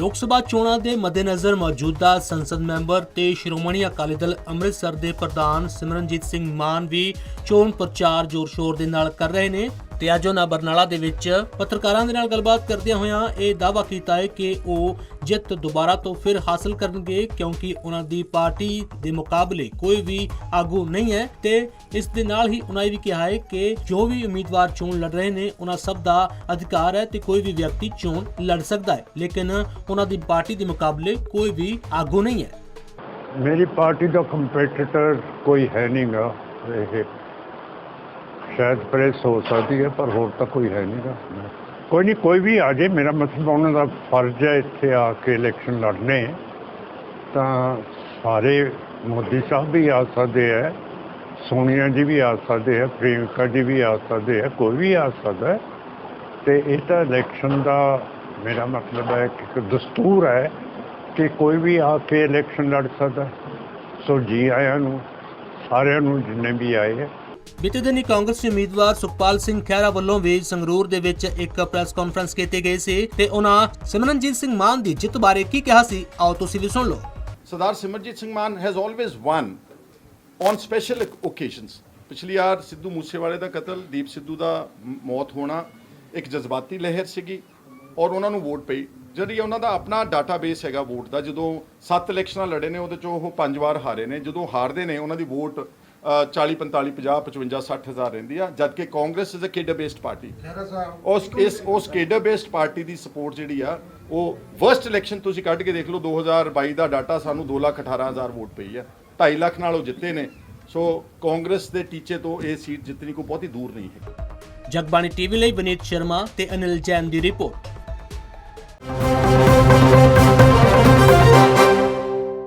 ਲੋਕ ਸਭਾ ਚੋਣਾਂ ਦੇ ਮੱਦੇਨਜ਼ਰ ਮੌਜੂਦਾ ਸੰਸਦ ਮੈਂਬਰ ਤੇ ਸ਼੍ਰੋਮਣੀ ਅਕਾਲੀ ਦਲ ਅੰਮ੍ਰਿਤਸਰ ਦੇ ਪ੍ਰਧਾਨ ਸਿਮਰਨਜੀਤ ਸਿੰਘ ਮਾਨ ਵੀ ਚੋਣ ਪ੍ਰਚਾਰ ਜ਼ੋਰ-ਸ਼ੋਰ ਦੇ ਨਾਲ ਕਰ ਰਹੇ ਨੇ। ਤੇ ਅੱਜ ਉਹਨਾਂ ਬਰਨਾਲਾ ਦੇ ਵਿੱਚ ਪੱਤਰਕਾਰਾਂ ਦੇ ਨਾਲ ਗੱਲਬਾਤ ਕਰਦਿਆਂ ਹੋਇਆਂ ਇਹ ਦਾਅਵਾ ਕੀਤਾ ਹੈ ਕਿ ਉਹ ਜਿੱਤ ਦੁਬਾਰਾ ਤੋਂ ਫਿਰ ਹਾਸਲ ਕਰਨਗੇ ਕਿਉਂਕਿ ਉਹਨਾਂ ਦੀ ਪਾਰਟੀ ਦੇ ਮੁਕਾਬਲੇ ਕੋਈ ਵੀ ਆਗੂ ਨਹੀਂ ਹੈ ਤੇ ਇਸ ਦੇ ਨਾਲ ਹੀ ਉਹਨਾਂ ਇਹ ਵੀ ਕਿਹਾ ਹੈ ਕਿ ਜੋ ਵੀ ਉਮੀਦਵਾਰ ਚੋਣ ਲੜ ਰਹੇ ਨੇ, ਉਹਨਾਂ ਸਭ ਦਾ ਅਧਿਕਾਰ ਹੈ ਤੇ ਕੋਈ ਵੀ ਵਿਅਕਤੀ ਚੋਣ ਲੜ ਸਕਦਾ ਹੈ। ਲੇਕਿਨ ਉਹਨਾਂ ਦੀ ਪਾਰਟੀ ਦੇ ਮੁਕਾਬਲੇ ਕੋਈ ਵੀ ਆਗੂ ਨਹੀਂ ਹੈ। ਮੇਰੀ ਪਾਰਟੀ ਦਾ ਕੰਪੀਟੀਟਰ ਕੋਈ ਹੈ ਨਹੀਂਗਾ ਇਹ ਸ਼ਾਇਦ ਪ੍ਰੈਸ ਹੋ ਸਕਦੀ ਹੈ, ਪਰ ਹੋਰ ਤਾਂ ਕੋਈ ਹੈ ਨਹੀਂ ਗਾ ਕੋਈ ਨਹੀਂ ਕੋਈ ਵੀ ਆ ਜੇ, ਮੇਰਾ ਮਤਲਬ ਉਹਨਾਂ ਦਾ ਫਰਜ਼ ਹੈ ਇੱਥੇ ਆ ਕੇ ਇਲੈਕਸ਼ਨ ਲੜਨੇ। ਤਾਂ ਸਾਰੇ ਮੋਦੀ ਸਾਹਿਬ ਵੀ ਆ ਸਕਦੇ ਹੈ, ਸੋਨੀਆ ਜੀ ਵੀ ਆ ਸਕਦੇ ਹੈ, ਪ੍ਰਿਯੰਕਾ ਜੀ ਵੀ ਆ ਸਕਦੇ ਹੈ, ਕੋਈ ਵੀ ਆ ਸਕਦਾ ਹੈ। ਤੇ ਇਹ ਤਾਂ ਇਲੈਕਸ਼ਨ ਦਾ ਮੇਰਾ ਮਤਲਬ ਹੈ ਕਿ ਇੱਕ ਦਸਤੂਰ ਹੈ ਕਿ ਕੋਈ ਵੀ ਆ ਕੇ ਇਲੈਕਸ਼ਨ ਲੜ ਸਕਦਾ। ਸੋ ਜੀ ਆਇਆਂ ਨੂੰ, ਸਾਰਿਆਂ ਨੂੰ ਜਿੰਨੇ ਵੀ ਆਏ ਹੈ ਬੀਤੇ ਦਿਨੀ ਕਾਂਗਰਸੀ ਉਮੀਦਵਾਰ ਸੁਖਪਾਲ ਸਿੰਘ ਖਹਿਰਾ ਵੱਲੋਂ ਵੀ ਸੰਗਰੂਰ ਦੇ ਵਿੱਚ ਇੱਕ ਪ੍ਰੈਸ ਕਾਨਫਰੰਸ ਕੀਤੀ ਗਈ ਸੀ ਤੇ ਉਹਨਾਂ ਸਿਮਰਨਜੀਤ ਸਿੰਘ ਮਾਨ ਦੀ ਜਿੱਤ ਬਾਰੇ ਕੀ ਕਿਹਾ ਸੀ? ਆਓ ਤੁਸੀਂ ਵੀ ਸੁਣ ਲਓ। Sardar Simarjit Singh Mann has always won on special occasions. ਪਿਛਲੀ ਵਾਰ ਸਿੱਧੂ ਮੂਸੇਵਾਲੇ ਦਾ ਕਤਲ, ਦੀਪ ਸਿੱਧੂ ਦਾ ਮੌਤ ਹੋਣਾ ਇੱਕ ਜਜ਼ਬਾਤੀ ਲਹਿਰ ਸੀਗੀ ਔਰ ਉਹਨਾਂ ਨੂੰ ਵੋਟ ਪਈ। ਜਿਹੜੀ ਉਹਨਾਂ ਦਾ ਆਪਣਾ ਡਾਟਾਬੇਸ ਹੈਗਾ ਵੋਟ ਦਾ, ਜਦੋਂ ਸੱਤ ਇਲੈਕਸ਼ਨਾਂ ਲੜੇ ਨੇ ਉਹਦੇ ਚੋਂ ਉਹ ਪੰਜ ਵਾਰ ਹਾਰੇ ਨੇ, ਜਦੋਂ ਹਾਰਦੇ ਨੇ, ਉਹਨਾਂ ਦੀ ਵੋਟ 40 45 50 55 60 ਹਜ਼ਾਰ ਰਹਿੰਦੀ ਆ ਜਦਕਿ Congress is a cadre based party ਉਸ ਇਸ ਉਸ ਕੇਡਰ ਬੇਸਡ ਪਾਰਟੀ ਦੀ ਸਪੋਰਟ ਜਿਹੜੀ ਆ ਉਹ ਵਰਸਟ ਇਲੈਕਸ਼ਨ ਤੁਸੀਂ ਕੱਢ ਕੇ ਦੇਖ ਲਓ 2022 ਦਾ ਡਾਟਾ ਸਾਨੂੰ 2 ਲੱਖ 18 ਹਜ਼ਾਰ ਵੋਟ ਪਈ ਆ। 2.5 ਲੱਖ ਨਾਲ ਉਹ ਜਿੱਤੇ ਨੇ। ਸੋ ਕਾਂਗਰਸ ਦੇ ਟੀਚੇ ਤੋਂ ਇਹ ਸੀਟ ਜਿੱਤਣੀ ਕੋਈ ਬਹੁਤੀ ਦੂਰ ਨਹੀਂ ਹੈ। ਜਗਬਾਣੀ ਟੀਵੀ ਲਈ ਵਿਨੀਤ ਸ਼ਰਮਾ ਤੇ ਅਨਿਲ ਜੈਨ ਦੀ ਰਿਪੋਰਟ।